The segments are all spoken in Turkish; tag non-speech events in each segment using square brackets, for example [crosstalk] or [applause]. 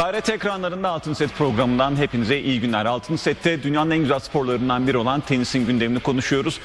KRT ekranlarında Altın Set programından hepinize iyi günler. Altın Set'te dünyanın en güzel sporlarından biri olan tenisin gündemini konuşuyoruz.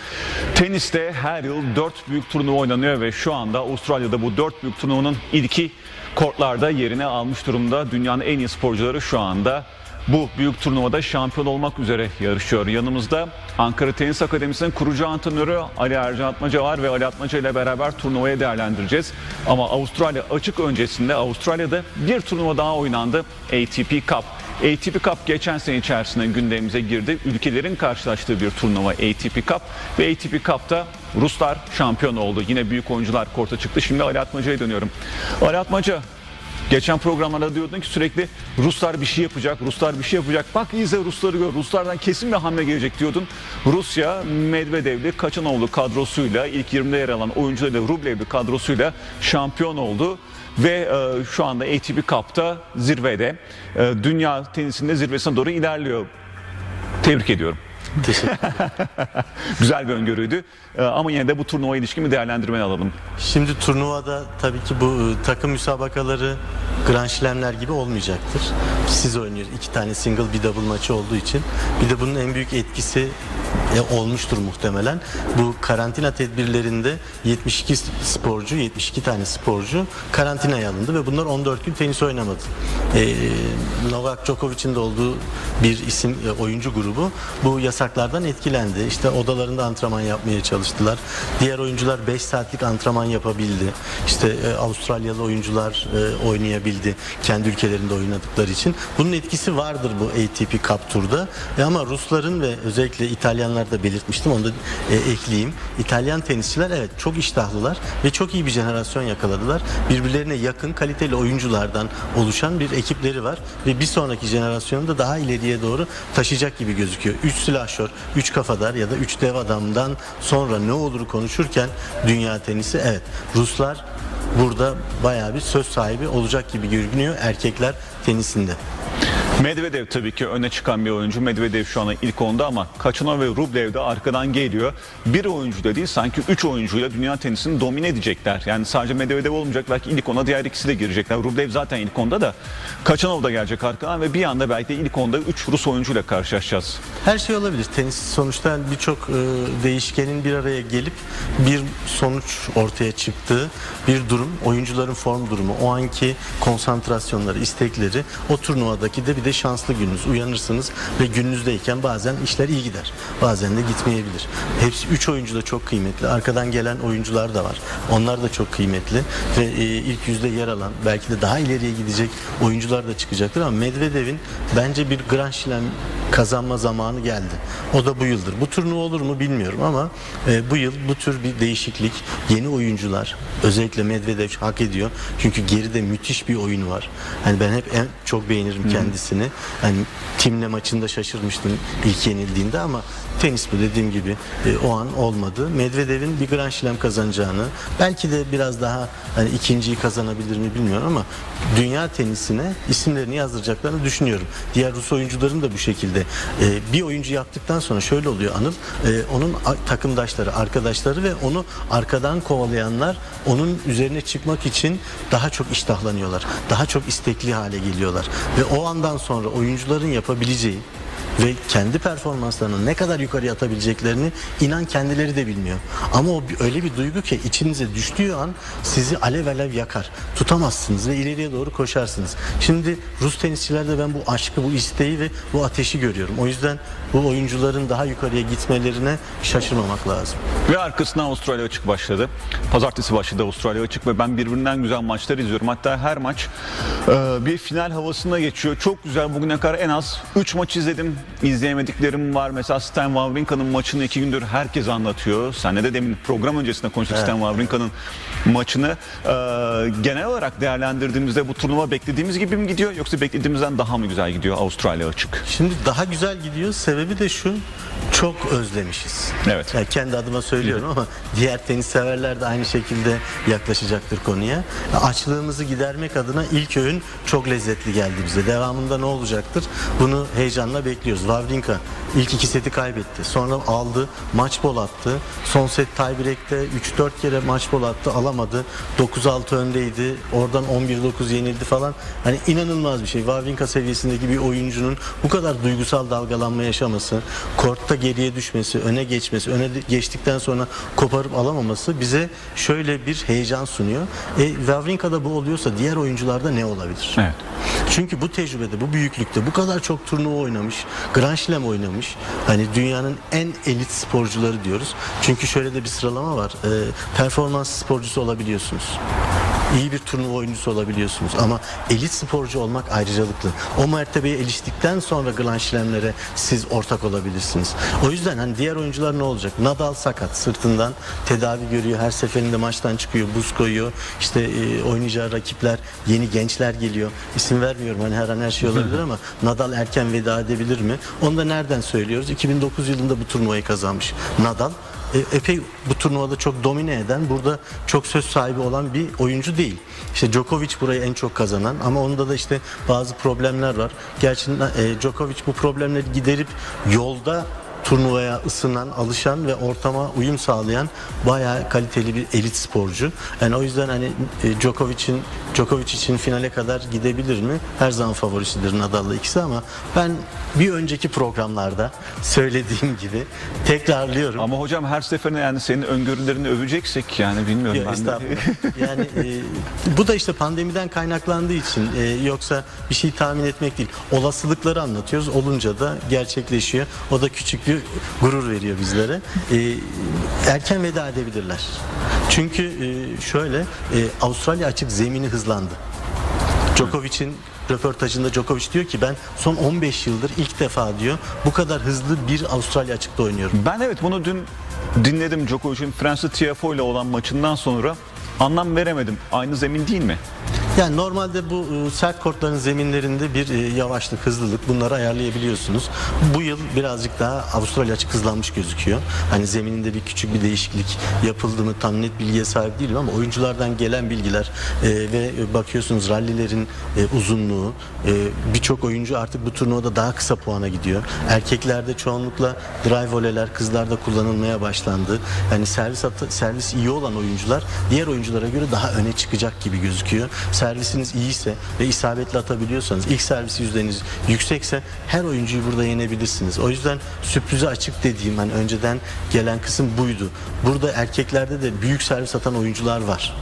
Teniste her yıl 4 büyük turnuva oynanıyor ve şu anda Avustralya'da bu 4 büyük turnuvanın ilki kortlarda yerini almış durumda. Dünyanın en iyi sporcuları şu anda bu büyük turnuvada şampiyon olmak üzere yarışıyor. Yanımızda Ankara Tenis Akademisi'nin kurucu antrenörü Ali Ercan Atmaca var ve Ali Atmaca ile beraber turnuvayı değerlendireceğiz. Ama Avustralya açık öncesinde Avustralya'da bir turnuva daha oynandı. ATP Cup. ATP Cup geçen sene içerisinde gündemimize girdi. Ülkelerin karşılaştığı bir turnuva ATP Cup ve ATP Cup'ta Ruslar şampiyon oldu. Yine büyük oyuncular korta çıktı. Şimdi Ali Atmaca'ya dönüyorum. Ali Atmaca Geçen programlarda diyordun ki sürekli Ruslar bir şey yapacak, Ruslar bir şey yapacak. Bak izle Rusları gör, Ruslardan kesin bir hamle gelecek diyordun. Rusya Medvedev'li Kaçanoğlu kadrosuyla ilk 20'de yer alan oyuncularıyla Rublev'li kadrosuyla şampiyon oldu. Ve e, şu anda ATP Cup'ta zirvede, e, dünya tenisinde zirvesine doğru ilerliyor. Tebrik ediyorum. Teşekkür Güzel bir öngörüydü. E, ama yine de bu turnuva ilişkin bir değerlendirmeni alalım. Şimdi turnuvada tabii ki bu e, takım müsabakaları Grand Slam'ler gibi olmayacaktır. Siz oynuyor iki tane single bir double maçı olduğu için. Bir de bunun en büyük etkisi e, olmuştur muhtemelen. Bu karantina tedbirlerinde 72 sporcu, 72 tane sporcu karantinaya alındı ve bunlar 14 gün tenis oynamadı. E, Novak Djokovic'in de olduğu bir isim e, oyuncu grubu bu yasaklardan etkilendi. İşte odalarında antrenman yapmaya çalıştılar. Diğer oyuncular 5 saatlik antrenman yapabildi. İşte e, Avustralyalı oyuncular e, oynayabildi kendi ülkelerinde oynadıkları için. Bunun etkisi vardır bu ATP Cup turda. E, ama Rusların ve özellikle İtalyanlar da belirtmiştim onu da e, ekleyeyim. İtalyan tenisçiler evet çok iştahlılar ve çok iyi bir jenerasyon yakaladılar. Birbirlerine yakın kaliteli oyunculardan oluşan bir ekipleri var ve bir sonraki jenerasyonu da daha ileriye doğru taşıyacak gibi gözüküyor. 3 silahşör, 3 kafadar ya da 3 dev adamdan sonra ne olur konuşurken dünya tenisi evet Ruslar burada bayağı bir söz sahibi olacak gibi görünüyor erkekler tenisinde. Medvedev tabii ki öne çıkan bir oyuncu. Medvedev şu anda ilk onda ama Kaçanov ve Rublev de arkadan geliyor. Bir oyuncu da değil sanki üç oyuncuyla dünya tenisini domine edecekler. Yani sadece Medvedev olmayacak belki ilk ona diğer ikisi de girecekler. Rublev zaten ilk onda da Kaçanov da gelecek arkadan ve bir anda belki de ilk onda üç Rus oyuncuyla karşılaşacağız. Her şey olabilir. Tenis sonuçta birçok e, değişkenin bir araya gelip bir sonuç ortaya çıktığı bir durum. Oyuncuların form durumu, o anki konsantrasyonları, istekleri o turnuvadaki de bir de şanslı gününüz. Uyanırsınız ve gününüzdeyken bazen işler iyi gider. Bazen de gitmeyebilir. Hepsi üç oyuncu da çok kıymetli. Arkadan gelen oyuncular da var. Onlar da çok kıymetli ve e, ilk yüzde yer alan belki de daha ileriye gidecek oyuncular da çıkacaktır ama Medvedev'in bence bir Grand Slam kazanma zamanı geldi. O da bu yıldır. Bu turnuva olur mu bilmiyorum ama e, bu yıl bu tür bir değişiklik, yeni oyuncular özellikle Medvedev hak ediyor. Çünkü geride müthiş bir oyunu var. Hani ben hep en çok beğenirim kendisini. Hani Tim'le maçında şaşırmıştım ilk yenildiğinde ama tenis bu dediğim gibi e, o an olmadı. Medvedev'in bir Grand Slam kazanacağını, belki de biraz daha hani ikinciyi kazanabilir mi bilmiyorum ama dünya tenisine isimlerini yazdıracaklarını düşünüyorum. Diğer Rus oyuncuların da bu şekilde. E, bir oyuncu yaptıktan sonra şöyle oluyor Anıl, e, onun takımdaşları, arkadaşları ve onu arkadan kovalayanlar onun üzerine çıkmak için daha çok iştahlanıyorlar. Daha çok istekli hale geliyorlar. Ve o andan sonra oyuncuların yapabileceği ve kendi performanslarını ne kadar yukarıya atabileceklerini inan kendileri de bilmiyor. Ama o öyle bir duygu ki içinize düştüğü an sizi alev alev yakar. Tutamazsınız ve ileriye doğru koşarsınız. Şimdi Rus tenisçilerde ben bu aşkı, bu isteği ve bu ateşi görüyorum. O yüzden bu oyuncuların daha yukarıya gitmelerine şaşırmamak lazım. Ve arkasından Avustralya açık başladı. Pazartesi başladı Avustralya açık ve ben birbirinden güzel maçlar izliyorum. Hatta her maç e, bir final havasında geçiyor. Çok güzel bugüne kadar en az 3 maç izledim. İzleyemediklerim var. Mesela Stan Wawrinka'nın maçını iki gündür herkes anlatıyor. Senle de demin program öncesinde konuştuk Stan Wawrinka'nın maçını. E, genel olarak değerlendirdiğimizde bu turnuva beklediğimiz gibi mi gidiyor yoksa beklediğimizden daha mı güzel gidiyor Avustralya açık? Şimdi daha güzel gidiyor. Sebebi de şu. Çok özlemişiz. Evet. Yani kendi adıma söylüyorum ama diğer tenis severler de aynı şekilde yaklaşacaktır konuya. Açlığımızı gidermek adına ilk öğün çok lezzetli geldi bize. Devamında ne olacaktır? Bunu heyecanla bekliyoruz. Wawrinka ilk iki seti kaybetti. Sonra aldı, maç bol attı. Son set tiebreak'te 3-4 kere maç bol attı, alamadı. 9-6 öndeydi. Oradan 11-9 yenildi falan. Hani inanılmaz bir şey. Wawrinka seviyesindeki bir oyuncunun bu kadar duygusal dalgalanma yaşaması, kortta geriye düşmesi, öne geçmesi, öne geçtikten sonra koparıp alamaması bize şöyle bir heyecan sunuyor. E, Wawrinka'da bu oluyorsa diğer oyuncularda ne olabilir? Evet. Çünkü bu tecrübede, bu büyüklükte bu kadar çok turnuva oynamış, Grand Slam oynamış. Hani dünyanın en elit sporcuları diyoruz. Çünkü şöyle de bir sıralama var. E, performans sporcusu olabiliyorsunuz. İyi bir turnuva oyuncusu olabiliyorsunuz ama elit sporcu olmak ayrıcalıklı. O mertebeye eriştikten sonra Grand Slam'lere siz ortak olabilirsiniz. O yüzden hani diğer oyuncular ne olacak? Nadal sakat sırtından tedavi görüyor. Her seferinde maçtan çıkıyor, buz koyuyor. İşte e, oynayacağı rakipler, yeni gençler geliyor. İsim vermiyorum hani her an her şey olabilir ama [laughs] Nadal erken veda edebilir mi? Onu da nereden söylüyoruz? 2009 yılında bu turnuvayı kazanmış Nadal epey bu turnuvada çok domine eden, burada çok söz sahibi olan bir oyuncu değil. İşte Djokovic burayı en çok kazanan ama onda da işte bazı problemler var. Gerçi e, Djokovic bu problemleri giderip yolda turnuvaya ısınan, alışan ve ortama uyum sağlayan bayağı kaliteli bir elit sporcu. Yani o yüzden hani e, Djokovic'in Djokovic için finale kadar gidebilir mi? Her zaman favorisidir Nadal'la ikisi ama ben bir önceki programlarda söylediğim gibi tekrarlıyorum. Ama hocam her seferinde yani senin öngörülerini öveceksek yani bilmiyorum Yok, ben de. estağfurullah. Yani e, bu da işte pandemiden kaynaklandığı için e, yoksa bir şey tahmin etmek değil. Olasılıkları anlatıyoruz. Olunca da gerçekleşiyor. O da küçük bir gurur veriyor bizlere. E, erken veda edebilirler. Çünkü e, şöyle e, Avustralya açık zemini hızlandı. Djokovic'in röportajında Djokovic diyor ki ben son 15 yıldır ilk defa diyor bu kadar hızlı bir Avustralya açıkta oynuyorum. Ben evet bunu dün dinledim Djokovic'in Francis Tiafoe ile olan maçından sonra anlam veremedim. Aynı zemin değil mi? Yani normalde bu e, sert kortların zeminlerinde bir e, yavaşlık, hızlılık bunları ayarlayabiliyorsunuz. Bu yıl birazcık daha Avustralya açık hızlanmış gözüküyor. Hani zemininde bir küçük bir değişiklik yapıldı mı tam net bilgiye sahip değilim ama oyunculardan gelen bilgiler e, ve bakıyorsunuz rallilerin uzunluğu birçok oyuncu artık bu turnuvada daha kısa puana gidiyor. Erkeklerde çoğunlukla drive voleler kızlarda kullanılmaya başlandı. Yani servis atı- servis iyi olan oyuncular diğer oyunculara göre daha öne çıkacak gibi gözüküyor. Servisiniz iyiyse ve isabetli atabiliyorsanız ilk servis yüzdeniz yüksekse her oyuncuyu burada yenebilirsiniz. O yüzden sürprize açık dediğim hani önceden gelen kısım buydu. Burada erkeklerde de büyük servis atan oyuncular var.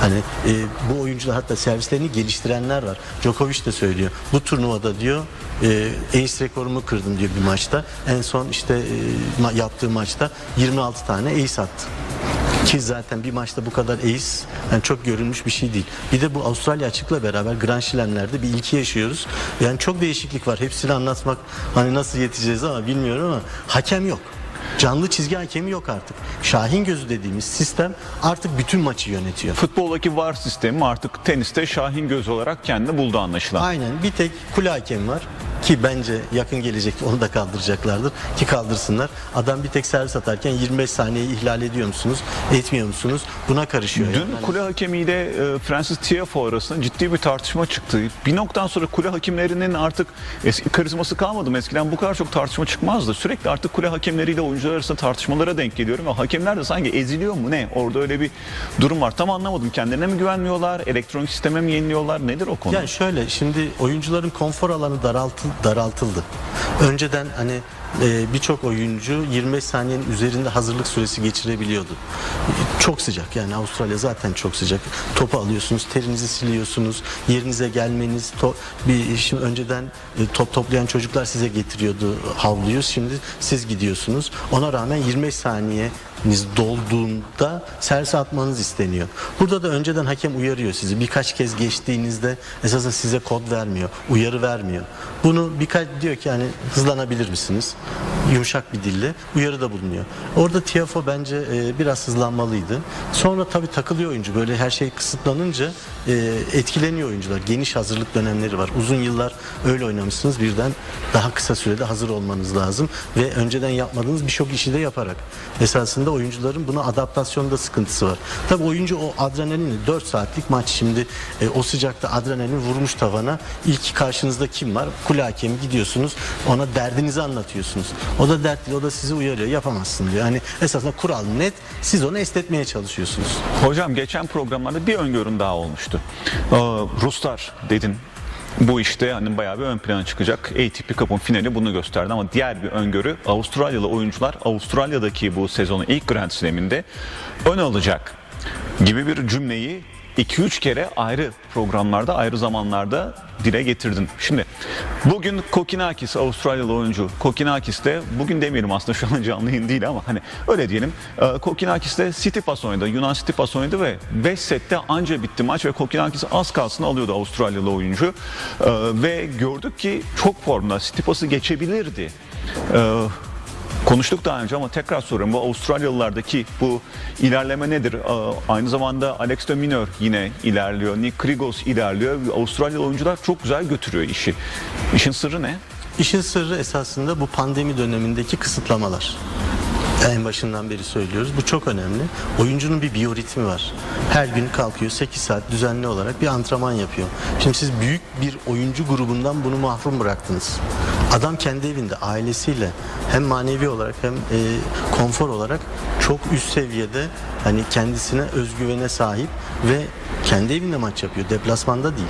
Hani e, bu oyuncular hatta servislerini geliştirenler var. Djokovic de söylüyor. Bu turnuvada diyor e, ace rekorumu kırdım diyor bir maçta. En son işte e, yaptığı maçta 26 tane ace attı. Ki zaten bir maçta bu kadar ace yani çok görülmüş bir şey değil. Bir de bu Avustralya açıkla beraber Grand Slam'lerde bir ilki yaşıyoruz. Yani çok değişiklik var. Hepsini anlatmak hani nasıl yeteceğiz ama bilmiyorum ama hakem yok. Canlı çizgi hakemi yok artık. Şahin gözü dediğimiz sistem artık bütün maçı yönetiyor. Futboldaki VAR sistemi artık teniste Şahin göz olarak kendini buldu anlaşılan. Aynen bir tek kule hakemi var ki bence yakın gelecekte onu da kaldıracaklardır ki kaldırsınlar. Adam bir tek servis atarken 25 saniyeyi ihlal ediyor musunuz, etmiyor musunuz? Buna karışıyor. Dün yani. kule hakemiyle e, Francis Tiafoe arasında ciddi bir tartışma çıktı. Bir noktadan sonra kule hakemlerinin artık eski karizması kalmadı mı? Eskiden bu kadar çok tartışma çıkmazdı. Sürekli artık kule hakemleriyle oyuncular arasında tartışmalara denk geliyorum ve hakemler de sanki eziliyor mu ne? Orada öyle bir durum var. Tam anlamadım. Kendilerine mi güvenmiyorlar? Elektronik sisteme mi yeniliyorlar? Nedir o konu? Yani şöyle şimdi oyuncuların konfor alanı daraltı, daraltıldı. Önceden hani e, birçok oyuncu 25 saniyenin üzerinde hazırlık süresi geçirebiliyordu. Çok sıcak yani Avustralya zaten çok sıcak. Topu alıyorsunuz, terinizi siliyorsunuz, yerinize gelmeniz to- bir şimdi önceden e, top toplayan çocuklar size getiriyordu havluyu. Şimdi siz gidiyorsunuz. Ona rağmen 25 saniye dolduğunda servis atmanız isteniyor. Burada da önceden hakem uyarıyor sizi. Birkaç kez geçtiğinizde esasen size kod vermiyor, uyarı vermiyor. Bunu birkaç diyor ki hani hızlanabilir misiniz? Yumuşak bir dille uyarıda bulunuyor. Orada Tiafo bence e, biraz hızlanmalıydı. Sonra tabii takılıyor oyuncu. Böyle her şey kısıtlanınca e, etkileniyor oyuncular. Geniş hazırlık dönemleri var. Uzun yıllar öyle oynamışsınız. Birden daha kısa sürede hazır olmanız lazım ve önceden yapmadığınız birçok işi de yaparak. Esasında oyuncuların buna adaptasyonda sıkıntısı var. Tabii oyuncu o adrenalini 4 saatlik maç şimdi e, o sıcakta adrenalin vurmuş tavana. İlk karşınızda kim var? Kule hakemi gidiyorsunuz. Ona derdinizi anlatıyorsunuz. O da dertli, o da sizi uyarıyor. Yapamazsın diyor. Yani esasında kural net. Siz onu esnetmeye çalışıyorsunuz. Hocam geçen programlarda bir öngörün daha olmuştu. Ee, Ruslar dedin. Bu işte hani bayağı bir ön plana çıkacak. ATP Cup'ın finali bunu gösterdi ama diğer bir öngörü Avustralyalı oyuncular Avustralya'daki bu sezonun ilk Grand Slam'inde ön alacak gibi bir cümleyi 2-3 kere ayrı programlarda, ayrı zamanlarda dile getirdin. Şimdi bugün Kokinakis, Avustralyalı oyuncu Kokinakis de bugün demeyelim aslında şu an canlı yayın değil ama hani öyle diyelim. Ee, Kokinakis de Tsitsipas oynadı, Yunan Tsitsipas oynadı ve 5 sette anca bitti maç ve Kokinakis az kalsın alıyordu Avustralyalı oyuncu. Ee, ve gördük ki çok formda Tsitsipas'ı geçebilirdi. Konuştuk daha önce ama tekrar soruyorum. Bu Avustralyalılardaki bu ilerleme nedir? Aynı zamanda Alex de Minaur yine ilerliyor. Nick Kyrgios ilerliyor. Avustralyalı oyuncular çok güzel götürüyor işi. İşin sırrı ne? İşin sırrı esasında bu pandemi dönemindeki kısıtlamalar. En başından beri söylüyoruz. Bu çok önemli. Oyuncunun bir biyoritmi var. Her gün kalkıyor 8 saat düzenli olarak bir antrenman yapıyor. Şimdi siz büyük bir oyuncu grubundan bunu mahrum bıraktınız. Adam kendi evinde ailesiyle hem manevi olarak hem e, konfor olarak çok üst seviyede hani kendisine özgüvene sahip ve kendi evinde maç yapıyor. Deplasmanda değil.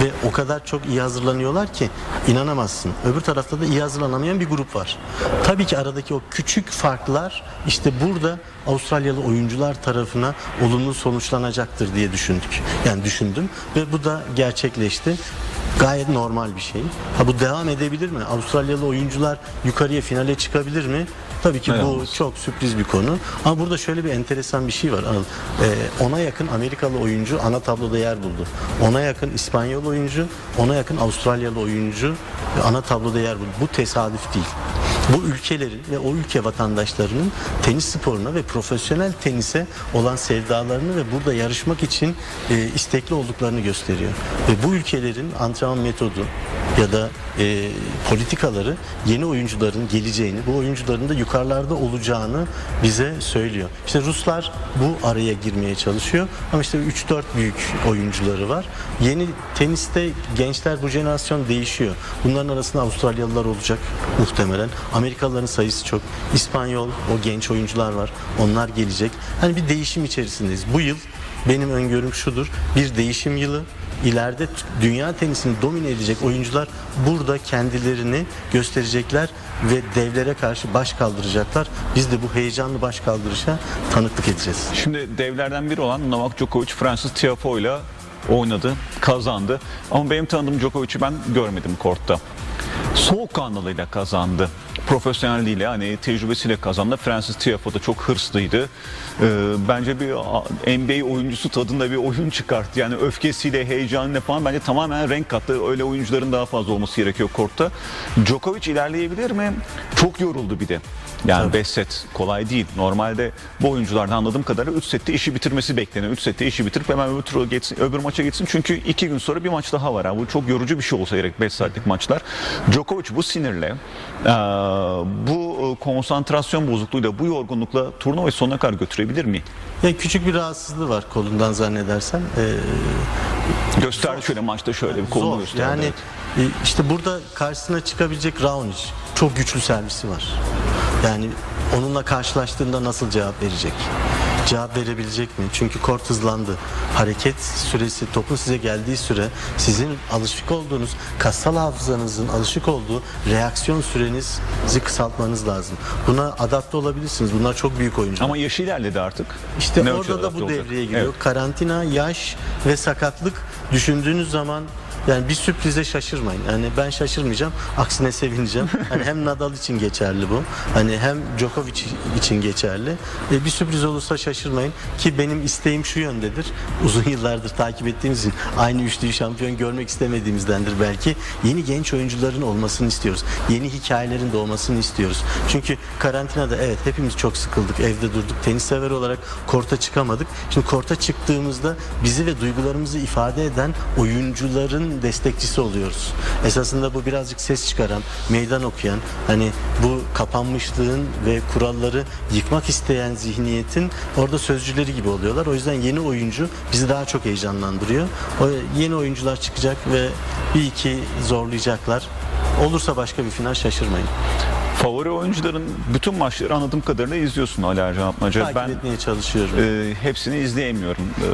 Ve o kadar çok iyi hazırlanıyorlar ki inanamazsın. Öbür tarafta da iyi hazırlanamayan bir grup var. Tabii ki aradaki o küçük farklar işte burada Avustralyalı oyuncular tarafına olumlu sonuçlanacaktır diye düşündük. Yani düşündüm ve bu da gerçekleşti. Gayet normal bir şey. Ha bu devam edebilir mi? Avustralyalı oyuncular yukarıya finale çıkabilir mi? Tabii ki Neden bu olmasın? çok sürpriz bir konu. Ama burada şöyle bir enteresan bir şey var. Ee, ona yakın Amerikalı oyuncu ana tabloda yer buldu. Ona yakın İspanyol oyuncu, ona yakın Avustralyalı oyuncu ana tabloda yer buldu. Bu tesadüf değil. Bu ülkelerin ve o ülke vatandaşlarının tenis sporuna ve profesyonel tenise olan sevdalarını ve burada yarışmak için e, istekli olduklarını gösteriyor. Ve bu ülkelerin antrenman metodu ya da e, politikaları yeni oyuncuların geleceğini, bu oyuncuların da yukarılarda olacağını bize söylüyor. İşte Ruslar bu araya girmeye çalışıyor ama işte 3-4 büyük oyuncuları var. Yeni teniste gençler bu jenerasyon değişiyor. Bunların arasında Avustralyalılar olacak muhtemelen. Amerikalıların sayısı çok. İspanyol o genç oyuncular var. Onlar gelecek. Hani bir değişim içerisindeyiz. Bu yıl benim öngörüm şudur. Bir değişim yılı. İleride dünya tenisini domine edecek oyuncular burada kendilerini gösterecekler ve devlere karşı baş kaldıracaklar. Biz de bu heyecanlı baş kaldırışa tanıklık edeceğiz. Şimdi devlerden biri olan Novak Djokovic Francis Tiafoe ile oynadı, kazandı. Ama benim tanıdığım Djokovic'i ben görmedim kortta. Soğukkanlılığıyla kazandı. Profesyonelliğiyle hani tecrübesiyle kazandı. Francis Tiafoe da çok hırslıydı. Ee, bence bir NBA oyuncusu tadında bir oyun çıkarttı. Yani öfkesiyle, heyecanıyla falan bence tamamen renk kattı. Öyle oyuncuların daha fazla olması gerekiyor kortta. Djokovic ilerleyebilir mi? Çok yoruldu bir de. Yani 5 set kolay değil. Normalde bu oyunculardan anladığım kadarıyla 3 sette işi bitirmesi bekleniyor. 3 sette işi bitirip hemen öbür, tura geçsin, öbür maça geçsin. Çünkü 2 gün sonra bir maç daha var. Ha. Bu çok yorucu bir şey olsa gerek 5 saatlik maçlar. Djokovic bu sinirle, eee, bu e, konsantrasyon bozukluğuyla, bu yorgunlukla turnuvayı sonuna kadar götürebilir mi? Ya küçük bir rahatsızlığı var kolundan zannedersem. Ee, Gösterdi şöyle maçta şöyle bir kolunu zor. gösterdi. Yani evet. e, işte burada karşısına çıkabilecek Raonic çok güçlü servisi var. Yani onunla karşılaştığında nasıl cevap verecek? Cevap verebilecek mi? Çünkü kort hızlandı. Hareket süresi, topun size geldiği süre, sizin alışık olduğunuz, kassal hafızanızın alışık olduğu reaksiyon sürenizi kısaltmanız lazım. Buna adapte olabilirsiniz. Bunlar çok büyük oyuncular. Ama yaşı ilerledi artık. İşte Ne orada da bu olacak? devreye giriyor. Evet. Karantina, yaş ve sakatlık düşündüğünüz zaman yani bir sürprize şaşırmayın. Yani ben şaşırmayacağım. Aksine sevineceğim. [laughs] Hani hem Nadal için geçerli bu. Hani hem Djokovic için geçerli. E, bir sürpriz olursa şaşırmayın ki benim isteğim şu yöndedir. Uzun yıllardır takip ettiğimiz için aynı üçlüyü şampiyon görmek istemediğimizdendir belki. Yeni genç oyuncuların olmasını istiyoruz. Yeni hikayelerin doğmasını istiyoruz. Çünkü karantinada evet hepimiz çok sıkıldık. Evde durduk. Tenis sever olarak korta çıkamadık. Şimdi korta çıktığımızda bizi ve duygularımızı ifade eden oyuncuların destekçisi oluyoruz. Esasında bu birazcık ses çıkaran, meydan okuyan, hani bu kapanmışlığın ve kuralları yıkmak isteyen zihniyetin orada sözcüleri gibi oluyorlar. O yüzden yeni oyuncu bizi daha çok heyecanlandırıyor. O yeni oyuncular çıkacak ve bir iki zorlayacaklar. Olursa başka bir final şaşırmayın. Favori oyuncuların bütün maçları anladığım kadarıyla izliyorsun Ali Ercan Atmaca. Takip Ben etmeye çalışıyorum. e, hepsini izleyemiyorum. E,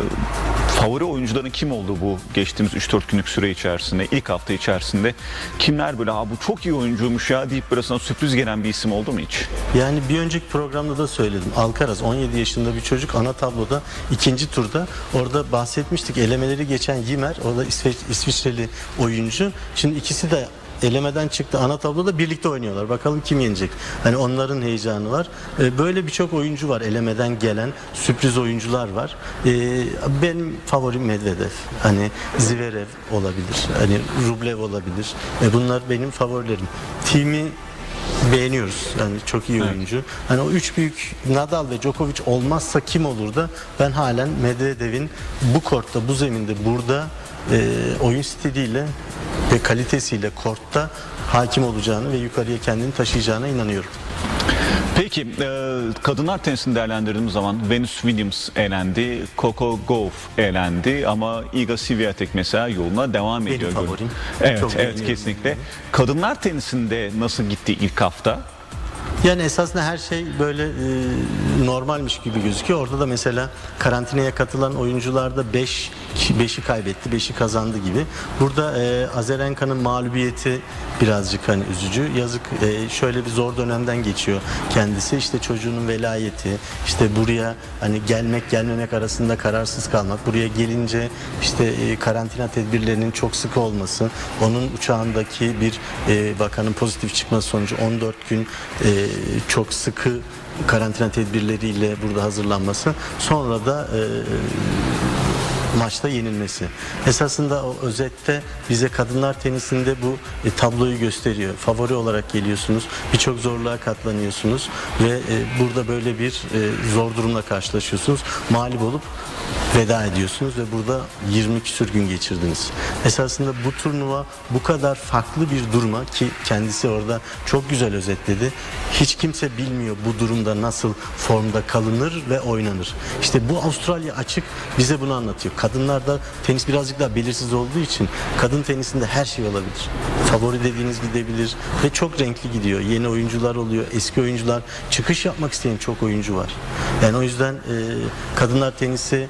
favori oyuncuların kim oldu bu geçtiğimiz 3-4 günlük süre içerisinde, ilk hafta içerisinde? Kimler böyle ha bu çok iyi oyuncuymuş ya deyip böyle sana sürpriz gelen bir isim oldu mu hiç? Yani bir önceki programda da söyledim. Alcaraz 17 yaşında bir çocuk ana tabloda ikinci turda orada bahsetmiştik. Elemeleri geçen Yimer orada İsveç, İsviçreli oyuncu. Şimdi ikisi de elemeden çıktı ana tabloda birlikte oynuyorlar. Bakalım kim yenecek? Hani onların heyecanı var. Ee, Böyle birçok oyuncu var elemeden gelen sürpriz oyuncular var. Ee, Benim favorim Medvedev. Hani Zverev olabilir. Hani Rublev olabilir. Ee, Bunlar benim favorilerim. Timi beğeniyoruz. Yani çok iyi oyuncu. Hani o üç büyük Nadal ve Djokovic olmazsa kim olur da ben halen Medvedev'in bu kortta, bu zeminde, burada e, oyun stiliyle ve kalitesiyle kortta hakim olacağını ve yukarıya kendini taşıyacağına inanıyorum. Peki e, kadınlar tenisini değerlendirdiğimiz zaman Venus Williams elendi, Coco Gauff elendi ama Iga Swiatek mesela yoluna devam Benim ediyor. favorim. Evet, Çok evet kesinlikle. Kadınlar tenisinde nasıl gitti ilk hafta? Yani esasında her şey böyle e, normalmiş gibi gözüküyor. Orada da mesela karantinaya katılan oyuncularda 5 5'i kaybetti, 5'i kazandı gibi. Burada e, Azarenka'nın mağlubiyeti birazcık hani üzücü. Yazık e, şöyle bir zor dönemden geçiyor kendisi. İşte çocuğunun velayeti, işte buraya hani gelmek gelmemek arasında kararsız kalmak. Buraya gelince işte e, karantina tedbirlerinin çok sıkı olması, onun uçağındaki bir e, bakanın pozitif çıkması sonucu 14 gün e, çok sıkı karantina tedbirleriyle burada hazırlanması. Sonra da e, maçta yenilmesi. Esasında o özette bize kadınlar tenisinde bu e, tabloyu gösteriyor. Favori olarak geliyorsunuz. Birçok zorluğa katlanıyorsunuz ve e, burada böyle bir e, zor durumla karşılaşıyorsunuz. Mağlup olup veda ediyorsunuz ve burada 20 küsür gün geçirdiniz. Esasında bu turnuva bu kadar farklı bir duruma ki kendisi orada çok güzel özetledi. Hiç kimse bilmiyor bu durumda nasıl formda kalınır ve oynanır. İşte bu Avustralya açık bize bunu anlatıyor. Kadınlarda tenis birazcık daha belirsiz olduğu için kadın tenisinde her şey olabilir. Favori dediğiniz gidebilir ve çok renkli gidiyor. Yeni oyuncular oluyor, eski oyuncular, çıkış yapmak isteyen çok oyuncu var. Yani o yüzden e, kadınlar tenisi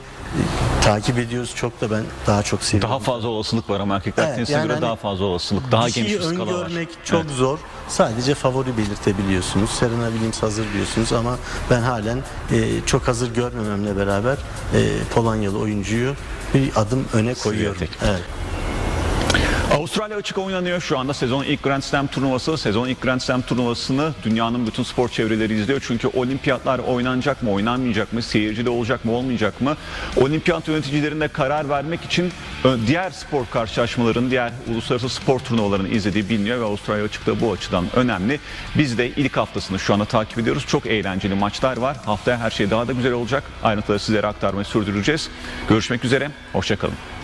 takip ediyoruz. Çok da ben daha çok seviyorum. Daha fazla olasılık var ama erkekler Evet, tenisine yani göre hani daha fazla olasılık, daha geniş bir skala var. öngörmek çok Evet. zor. Sadece favori belirtebiliyorsunuz. Serena Williams hazır diyorsunuz ama ben halen e, çok hazır görmememle beraber e, Polonyalı oyuncuyu bir adım öne koyuyorum. Evet. Avustralya açık oynanıyor şu anda sezon ilk Grand Slam turnuvası. Sezon ilk Grand Slam turnuvasını dünyanın bütün spor çevreleri izliyor. Çünkü olimpiyatlar oynanacak mı, oynanmayacak mı, seyircili olacak mı, olmayacak mı? Olimpiyat yöneticilerine karar vermek için ö, diğer spor karşılaşmaların, diğer uluslararası spor turnuvalarını izlediği biliniyor ve Avustralya açıkta bu açıdan önemli. Biz de ilk haftasını şu anda takip ediyoruz. Çok eğlenceli maçlar var. Haftaya her şey daha da güzel olacak. Ayrıntıları sizlere aktarmayı sürdüreceğiz. Görüşmek üzere, hoşçakalın.